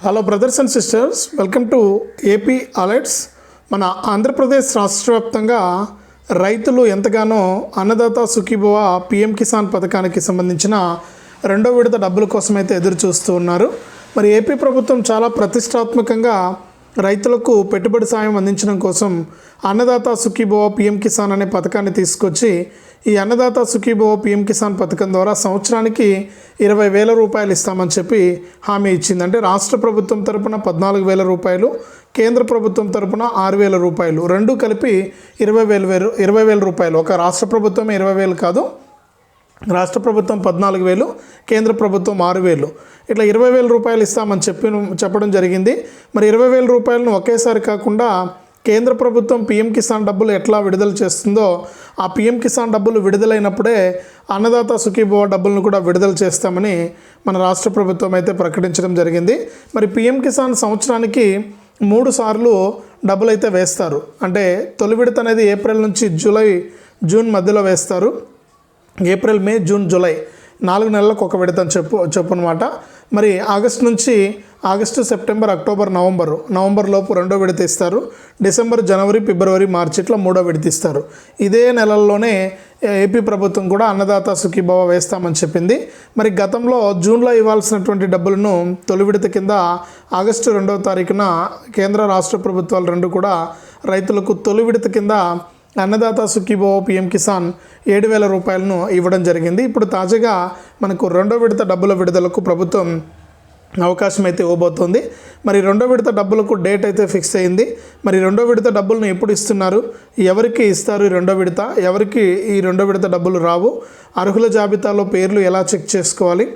Hello brothers and sisters welcome to AP alerts మన ఆంధ్రప్రదేశ్ రాష్ట్ర వ్యాప్తంగా రైతులు ఎంతగానో అన్నదాత సుఖీభవ పిఎం కిసాన్ పథకానికి సంబంధించిన రెండో విడత డబ్బుల కోసం అయితే ఎదురు చూస్తూ ఉన్నారు. మరి ఏపీ ప్రభుత్వం చాలా ప్రతిష్టాత్మకంగా రైతులకు పెట్టుబడి సాయం అందించడం కోసం అన్నదాత సుఖీభవ పిఎం కిసాన్ అనే పథకాన్ని తీసుకొచ్చి ఈ అన్నదాత సుఖీభవ పీఎం కిసాన్ పథకం ద్వారా సంవత్సరానికి ఇరవై వేల రూపాయలు ఇస్తామని చెప్పి హామీ ఇచ్చింది అంటే రాష్ట్ర ప్రభుత్వం తరపున పద్నాలుగు వేల రూపాయలు కేంద్ర ప్రభుత్వం తరపున ఆరు వేల రూపాయలు. రెండు కలిపి ఇరవై వేల వేలు ఇరవై వేల రూపాయలు. ఒక రాష్ట్ర ప్రభుత్వం ఇరవై వేలు కాదు రాష్ట్ర ప్రభుత్వం పద్నాలుగు వేలు కేంద్ర ప్రభుత్వం ఆరు వేలు. ఇట్లా ఇరవై వేల రూపాయలు ఇస్తామని చెప్పి చెప్పడం జరిగింది. మరి ఇరవై వేల రూపాయలను ఒకేసారి కాకుండా కేంద్ర ప్రభుత్వం పిఎం కిసాన్ డబ్బులు ఎట్లా విడుదల చేస్తుందో ఆ పిఎం కిసాన్ డబ్బులు విడుదలైనప్పుడే అన్నదాత సుఖీభవ డబ్బులను కూడా విడుదల చేస్తామని మన రాష్ట్ర ప్రభుత్వం అయితే ప్రకటించడం జరిగింది. మరి పిఎం కిసాన్ సంవత్సరానికి మూడు సార్లు డబ్బులు అయితే వేస్తారు. అంటే తొలి విడత అనేది ఏప్రిల్ నుంచి జూలై జూన్ మధ్యలో వేస్తారు. ఏప్రిల్ మే జూన్ జూలై నాలుగు నెలలకు ఒక విడత అని చెప్పు చెప్పు అనమాట మరి ఆగస్ట్ నుంచి August September October November. November లోపు రెండో విడత ఇస్తారు. డిసెంబర్ జనవరి ఫిబ్రవరి మార్చి ఇట్లా మూడో విడత ఇస్తారు. ఇదే నెలల్లోనే ఏపీ ప్రభుత్వం కూడా అన్నదాత సుఖీభావ వేస్తామని చెప్పింది. మరి గతంలో జూన్లో ఇవ్వాల్సినటువంటి డబ్బులను తొలి విడత కింద ఆగస్టు రెండవ తారీఖున కేంద్ర రాష్ట్ర ప్రభుత్వాలు రెండు కూడా రైతులకు తొలి విడత కింద అన్నదాత సుఖీభవ పిఎం కిసాన్ ఏడు వేల రూపాయలను ఇవ్వడం జరిగింది. ఇప్పుడు తాజాగా మనకు రెండో విడత డబ్బుల విడుదలకు ప్రభుత్వం అవకాశం అయితే ఇవ్వబోతోంది. మరి రెండో విడత డబ్బులకు డేట్ అయితే ఫిక్స్ అయింది. మరి రెండో విడత డబ్బులను ఎప్పుడు ఇస్తున్నారు? ఎవరికి ఇస్తారు ఈ రెండో విడత? ఎవరికి ఈ రెండో విడత డబ్బులు రావు? అర్హుల జాబితాలో పేర్లు ఎలా చెక్ చేసుకోవాలి?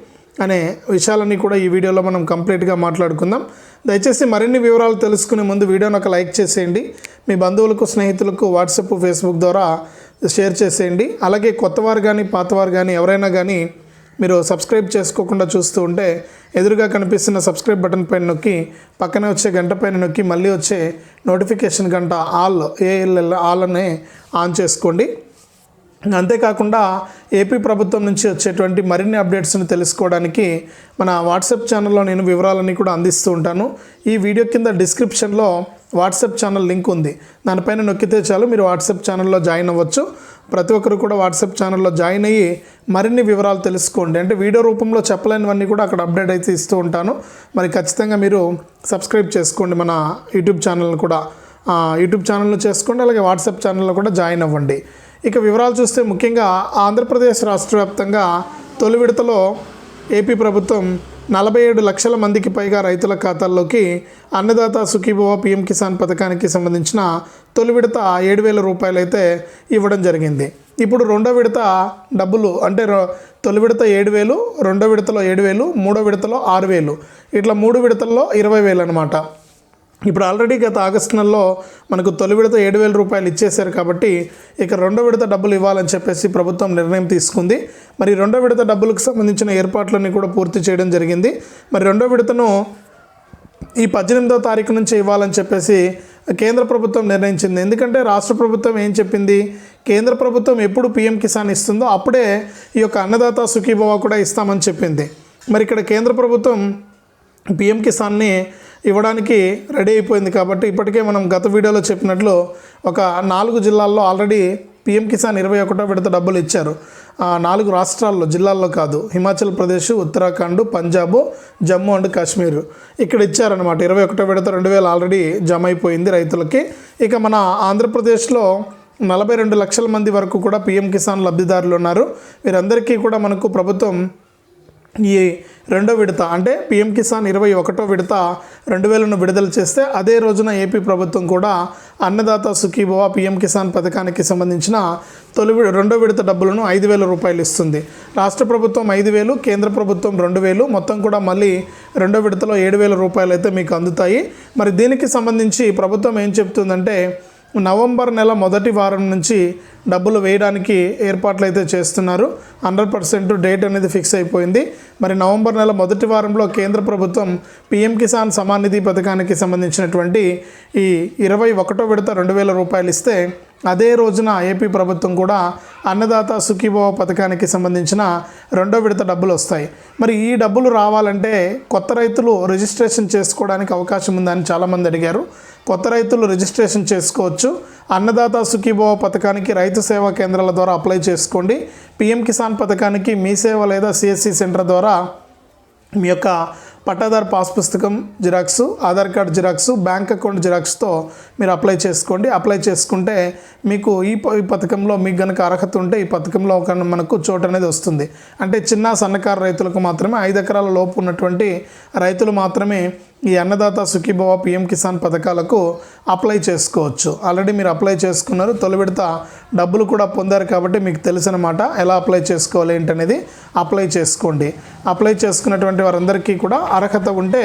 అనే విషయాలన్నీ కూడా ఈ వీడియోలో మనం కంప్లీట్గా మాట్లాడుకుందాం. దయచేసి మరిన్ని వివరాలు తెలుసుకునే ముందు వీడియోని ఒక లైక్ చేసేయండి. మీ బంధువులకు స్నేహితులకు వాట్సాప్ ఫేస్బుక్ ద్వారా షేర్ చేసేయండి. అలాగే కొత్తవారు కానీ పాతవారు కానీ ఎవరైనా కానీ మీరు సబ్స్క్రైబ్ చేసుకోకుండా చూస్తూ ఉంటే ఎదురుగా కనిపిస్తున్న సబ్స్క్రైబ్ బటన్ పైన నొక్కి పక్కనే వచ్చే గంట పైన నొక్కి మళ్ళీ వచ్చే నోటిఫికేషన్ గంట all A L L all అనే ఆన్ చేసుకోండి. అంతేకాకుండా ఏపీ ప్రభుత్వం నుంచి వచ్చేటువంటి మరిన్ని అప్డేట్స్ని తెలుసుకోవడానికి మన వాట్సాప్ ఛానల్లో నేను వివరాలన్నీ కూడా అందిస్తూ ఉంటాను. ఈ వీడియో కింద డిస్క్రిప్షన్లో వాట్సాప్ ఛానల్ లింక్ ఉంది. దానిపైన నొక్కితే చాలు మీరు వాట్సాప్ ఛానల్లో జాయిన్ అవ్వచ్చు. ప్రతి ఒక్కరు కూడా వాట్సాప్ ఛానల్లో జాయిన్ అయ్యి మరిన్ని వివరాలు తెలుసుకోండి. అంటే వీడియో రూపంలో చెప్పలేనివన్నీ కూడా అక్కడ అప్డేట్ అయితే ఇస్తూ ఉంటాను. మరి ఖచ్చితంగా మీరు సబ్స్క్రైబ్ చేసుకోండి మన యూట్యూబ్ ఛానల్ని కూడా. యూట్యూబ్ ఛానల్ను చేసుకోండి అలాగే వాట్సాప్ ఛానల్లో కూడా జాయిన్ అవ్వండి. ఇక వివరాలు చూస్తే ముఖ్యంగా ఆంధ్రప్రదేశ్ రాష్ట్ర వ్యాప్తంగా తొలి విడతలో ఏపీ ప్రభుత్వం నలభై ఏడు లక్షల మందికి పైగా రైతుల ఖాతాల్లోకి అన్నదాత సుఖీభవ పిఎం కిసాన్ పథకానికి సంబంధించిన తొలి విడత ఏడు వేల రూపాయలు అయితే ఇవ్వడం జరిగింది. ఇప్పుడు రెండో విడత డబ్బులు అంటే రొ- తొలి విడత ఏడు వేలు రెండో విడతలో ఏడు వేలు మూడో విడతలో ఆరు వేలు. ఇట్లా మూడు విడతల్లో ఇరవై వేలు అనమాట ఇప్పుడు ఆల్రెడీ గత ఆగస్టు నెలలో మనకు తొలి విడత ఏడు వేల రూపాయలు ఇచ్చేశారు కాబట్టి ఇక రెండో విడత డబ్బులు ఇవ్వాలని చెప్పేసి ప్రభుత్వం నిర్ణయం తీసుకుంది. మరి రెండో విడత డబ్బులకు సంబంధించిన ఏర్పాట్లన్నీ కూడా పూర్తి చేయడం జరిగింది. మరి రెండో విడతను ఈ పద్దెనిమిదో తారీఖు నుంచి ఇవ్వాలని చెప్పేసి కేంద్ర ప్రభుత్వం నిర్ణయించింది. ఎందుకంటే రాష్ట్ర ప్రభుత్వం ఏం చెప్పింది? కేంద్ర ప్రభుత్వం ఎప్పుడు పిఎం కిసాన్ ఇస్తుందో అప్పుడే ఈ యొక్క అన్నదాత సుఖీభవ కూడా ఇస్తామని చెప్పింది. మరి ఇక్కడ కేంద్ర ప్రభుత్వం పిఎం కిసాన్ని ఇవ్వడానికి రెడీ అయిపోయింది కాబట్టి ఇప్పటికే మనం గత వీడియోలో చెప్పినట్లు ఒక నాలుగు జిల్లాల్లో ఆల్రెడీ పిఎం కిసాన్ ఇరవై ఒకటో విడత డబ్బులు ఇచ్చారు. ఆ నాలుగు రాష్ట్రాల్లో జిల్లాల్లో కాదు హిమాచల్ ప్రదేశ్ ఉత్తరాఖండ్ పంజాబ్ జమ్మూ అండ్ కాశ్మీర్ ఇక్కడ ఇచ్చారనమాట ఇరవై ఒకటో విడత రెండు వేలు ఆల్రెడీ జమ అయిపోయింది రైతులకి. ఇక మన ఆంధ్రప్రదేశ్లో నలభై రెండు లక్షల మంది వరకు కూడా పిఎం కిసాన్ లబ్ధిదారులు ఉన్నారు. వీరందరికీ కూడా మనకు ప్రభుత్వం ఈ రెండో విడత అంటే పిఎం కిసాన్ ఇరవై ఒకటో విడత రెండు వేలను విడుదల చేస్తే అదే రోజున ఏపీ ప్రభుత్వం కూడా అన్నదాత సుఖీభవ పిఎం కిసాన్ పథకానికి సంబంధించిన తొలి రెండో విడత డబ్బులను ఐదు వేల రూపాయలు ఇస్తుంది. రాష్ట్ర ప్రభుత్వం ఐదు వేలు కేంద్ర ప్రభుత్వం రెండు వేలు మొత్తం కూడా మళ్ళీ రెండో విడతలో ఏడు వేల రూపాయలు అయితే మీకు అందుతాయి. మరి దీనికి సంబంధించి ప్రభుత్వం ఏం చెప్తుందంటే నవంబర్ నెల మొదటి వారం నుంచి డబ్బులు వేయడానికి ఏర్పాట్లు అయితే చేస్తున్నారు. హండ్రెడ్ పర్సెంట్ డేట్ అనేది ఫిక్స్ అయిపోయింది. మరి నవంబర్ నెల మొదటి వారంలో కేంద్ర ప్రభుత్వం పిఎం కిసాన్ సమాన్ నిధి పథకానికి సంబంధించినటువంటి ఈ ఇరవై ఒకటో విడత రెండు వేల రూపాయలు ఇస్తే అదే రోజున ఏపీ ప్రభుత్వం కూడా అన్నదాత సుఖీభవ పథకానికి సంబంధించిన రెండో విడత డబ్బులు వస్తాయి. మరి ఈ డబ్బులు రావాలంటే కొత్త రైతులు రిజిస్ట్రేషన్ చేసుకోవడానికి అవకాశం ఉందని చాలామంది అడిగారు. కొత్త రైతులు రిజిస్ట్రేషన్ చేసుకోవచ్చు. అన్నదాత సుఖీభవ పథకానికి రైతు రైతు సేవా కేంద్రాల ద్వారా అప్లై చేసుకోండి. పిఎం కిసాన్ పథకానికి మీ సేవ లేదా సిఎస్సి సెంటర్ ద్వారా మీ యొక్క పట్టాదారు పాస్ పుస్తకం xerox Aadhaar card xerox bank account జిరాక్స్తో మీరు అప్లై చేసుకోండి. అప్లై చేసుకుంటే మీకు ఈ ఈ పథకంలో మీకు గనుక అర్హత ఉంటే ఈ పథకంలో ఒక మనకు చోటు అనేది వస్తుంది. అంటే చిన్న సన్నకారు రైతులకు మాత్రమే ఐదు ఎకరాల లోపు ఉన్నటువంటి రైతులు మాత్రమే ఈ అన్నదాత సుఖీభవ పిఎం కిసాన్ పథకాలకు అప్లై చేసుకోవచ్చు. ఆల్రెడీ మీరు అప్లై చేసుకున్నారు. తొలి విడత డబ్బులు కూడా పొందారు కాబట్టి మీకు తెలిసిన మాట ఎలా అప్లై చేసుకోవాలి ఏంటనేది అప్లై చేసుకోండి. అప్లై చేసుకున్నటువంటి వారందరికీ కూడా అర్హత ఉంటే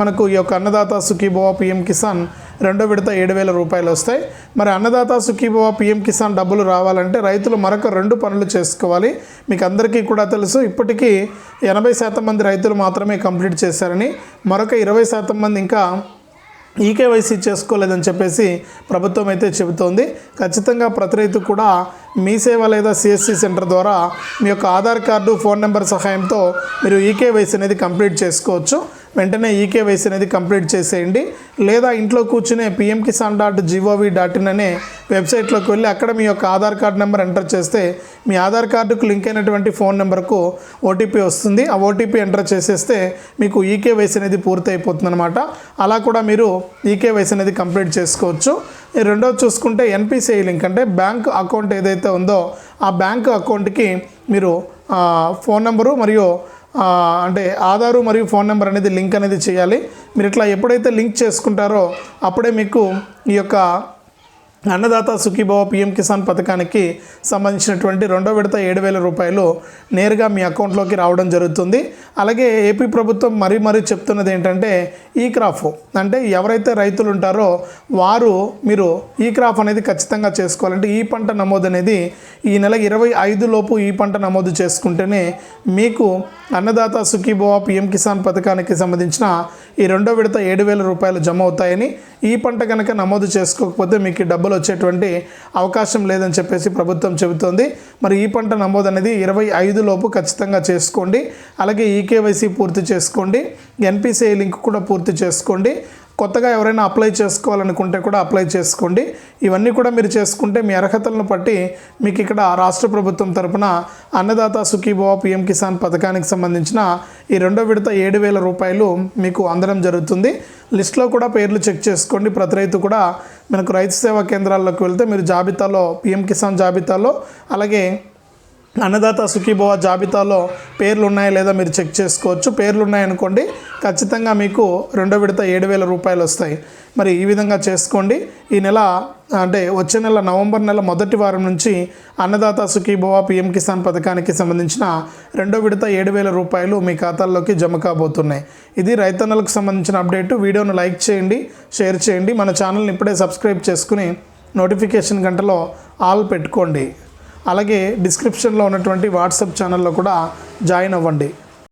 మనకు ఈ యొక్క అన్నదాత సుఖీభవ పిఎం కిసాన్ రెండో విడత ఏడు వేల రూపాయలు వస్తాయి. మరి అన్నదాత సుఖీభవ పిఎం కిసాన్ డబ్బులు రావాలంటే రైతులు మరొక రెండు పనులు చేసుకోవాలి. మీకు అందరికీ కూడా తెలుసు ఇప్పటికీ ఎనభై శాతం మంది రైతులు మాత్రమే కంప్లీట్ చేశారని మరొక ఇరవై శాతం మంది ఇంకా ఈకేవైసీ చేసుకోలేదని చెప్పేసి ప్రభుత్వం అయితే చెబుతోంది. ఖచ్చితంగా ప్రతి రైతు కూడా మీ సేవ లేదా సిఎస్సి సెంటర్ ద్వారా మీ యొక్క ఆధార్ కార్డు ఫోన్ నెంబర్ సహాయంతో మీరు ఈకేవైసీ అనేది కంప్లీట్ చేసుకోవచ్చు. వెంటనే ఈకేవైసీ అనేది కంప్లీట్ చేసేయండి. లేదా ఇంట్లో కూర్చునే PM Kisan dot gov dot in అనే వెబ్సైట్లోకి వెళ్ళి అక్కడ మీ యొక్క ఆధార్ కార్డ్ నెంబర్ ఎంటర్ చేస్తే మీ ఆధార్ కార్డుకు లింక్ అయినటువంటి ఫోన్ నెంబర్కు ఓటీపీ వస్తుంది. ఆ ఓటీపీ ఎంటర్ చేసేస్తే మీకు ఈకేవైసీ అనేది పూర్తి అయిపోతుంది అనమాట అలా కూడా మీరు ఈకేవైసీ అనేది కంప్లీట్ చేసుకోవచ్చు. రెండోది చూసుకుంటే ఎన్పిసిఐ లింక్ అంటే బ్యాంక్ అకౌంట్ ఏదైతే ఉందో ఆ బ్యాంక్ అకౌంట్కి మీరు ఫోన్ నెంబరు మరియు అంటే ఆధారు మరియు ఫోన్ నెంబర్ అనేది లింక్ అనేది చేయాలి. మీరు ఇట్లా ఎప్పుడైతే లింక్ చేసుకుంటారో అప్పుడే మీకు ఈ యొక్క అన్నదాత సుఖీభవ పిఎం కిసాన్ పథకానికి సంబంధించినటువంటి రెండో విడత ఏడు వేల రూపాయలు నేరుగా మీ అకౌంట్లోకి రావడం జరుగుతుంది. అలాగే ఏపీ ప్రభుత్వం మరీ మరీ చెప్తున్నది ఏంటంటే ఈ క్రాఫ్ అంటే ఎవరైతే రైతులు ఉంటారో వారు మీరు ఈ క్రాఫ్ అనేది ఖచ్చితంగా చేసుకోవాలంటే ఈ పంట నమోదు అనేది ఈ నెల ఇరవై ఐదు లోపు ఈ పంట నమోదు చేసుకుంటేనే మీకు అన్నదాత సుఖీభవ పిఎం కిసాన్ పథకానికి సంబంధించిన ఈ రెండో విడత ఏడు వేల రూపాయలు జమ అవుతాయని ఈ పంట కనుక నమోదు చేసుకోకపోతే మీకు డబ్బు డబ్బులు వచ్చేటువంటి అవకాశం లేదని చెప్పేసి ప్రభుత్వం చెబుతోంది. మరి ఈ పంట నమోదు అనేది ఇరవై ఐదు లోపు ఖచ్చితంగా చేసుకోండి. అలాగే ఈకేవైసీ పూర్తి చేసుకోండి. ఎన్పిసిఐ లింక్ కూడా పూర్తి చేసుకోండి. కొత్తగా ఎవరైనా అప్లై చేసుకోవాలనుకుంటే కూడా అప్లై చేసుకోండి. ఇవన్నీ కూడా మీరు చేసుకుంటే మీ అర్హతలను బట్టి మీకు ఇక్కడ రాష్ట్ర ప్రభుత్వం తరపున అన్నదాత సుఖీభవ పిఎం కిసాన్ పథకానికి సంబంధించిన ఈ రెండో విడత ఏడు వేల రూపాయలు మీకు అందడం జరుగుతుంది. లిస్ట్లో కూడా పేర్లు చెక్ చేసుకోండి. ప్రతి రైతు కూడా మనకు రైతు సేవా కేంద్రాల్లోకి వెళ్తే మీరు జాబితాలో పిఎం కిసాన్ జాబితాలో అలాగే అన్నదాత సుఖీభవ జాబితాలో పేర్లు ఉన్నాయా లేదా మీరు చెక్ చేసుకోవచ్చు. పేర్లు ఉన్నాయనుకోండి ఖచ్చితంగా మీకు రెండో విడత ఏడు వేల రూపాయలు వస్తాయి. మరి ఈ విధంగా చేసుకోండి. ఈ నెల అంటే వచ్చే నెల నవంబర్ నెల మొదటి వారం నుంచి అన్నదాత సుఖీభవ పిఎం కిసాన్ పథకానికి సంబంధించిన రెండో విడత ఏడు వేల రూపాయలు మీ ఖాతాల్లోకి జమ కాబోతున్నాయి. ఇది రైతన్నలకు సంబంధించిన అప్డేట్. వీడియోను లైక్ చేయండి షేర్ చేయండి. మన ఛానల్ని ఇప్పుడే సబ్స్క్రైబ్ చేసుకుని నోటిఫికేషన్ గంటలో ఆల్ పెట్టుకోండి. అలాగే డిస్క్రిప్షన్లో ఉన్నటువంటి వాట్సాప్ ఛానల్లో కూడా జాయిన్ అవ్వండి.